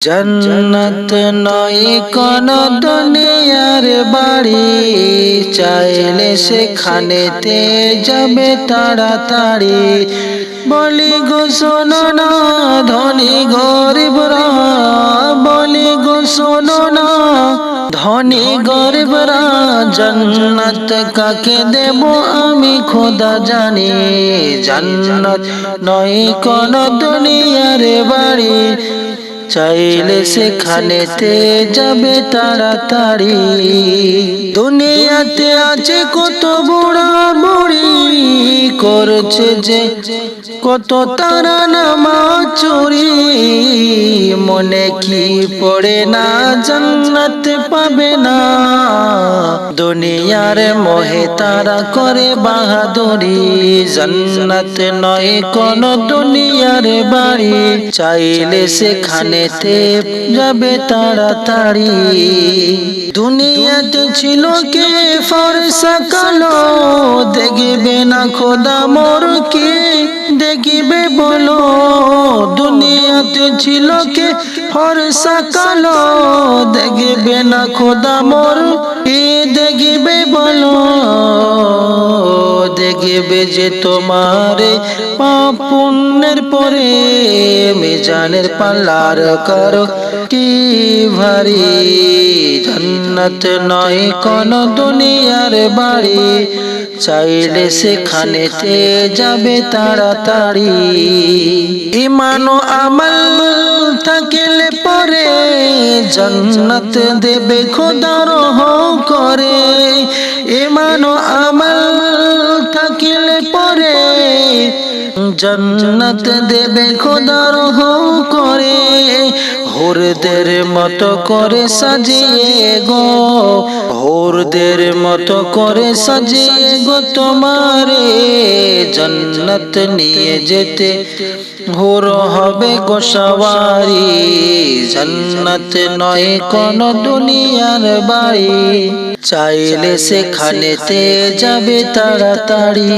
জন্নত নয় কোন দুনিয়ার বাড়ি। চাইলে সেখানেতে যাবে তাড়াতাড়ি। বলি গো, শোনো না ধনী গরিবরা বলি গো, শোনো না ধনী গরিবরা জন্নত কাকে দেব আমি খোদা জানি। জন্নত নয় কোন দুনিয়ার বাড়ি। চাইলে সেখানে তে যাবে তাড়াতাড়ি। দুনিয়াতে আছে কত বুড়া বুড়ি করছে যে কত তারা নামা চুরি, মনে কি পড়ে না, জান্নাত পাবে না। দুনিয়ার মোহে তারা করে বাহাদুরি, জান্নাত নয় কোন দুনিয়ার বাড়ি। চাইলে সেখানেতে যাবে তাড়াতাড়ি। দুনিয়াতে ছিল কে, ফরসা কালো, দেখবে না খোদা মোর কে। দেখিবে বলো, দুনিয়াতে ছিল কে? ফরসা কালো, দেখবে না খোদা মোর। এ দেখবে বলো, দেখিবে যে তোমার পাপ পুণ্যের পরে মিজানের পাল্লার করো, কি ভারী জন্নত নয় কোন দুনিয়ার বাড়ি। চাইলে সেখানেতে যাবে তাড়াতাড়ি। ইমান আমল থাকলে পরে জন্নত দেবে খোদার করে। ইমান জন্নত দেবে খোদার করে হোরদের মতো করে সাজিয়ে গো। হোরদের মতো করে সাজিয়ে গো তোমারে, জন্নত নিয়ে যেতে হোর হবে গো সবারি জন্নত নয় কোন দুনিয়ার বাড়ি, চাইলে সেখানেতে যাবে তাড়াতাড়ি।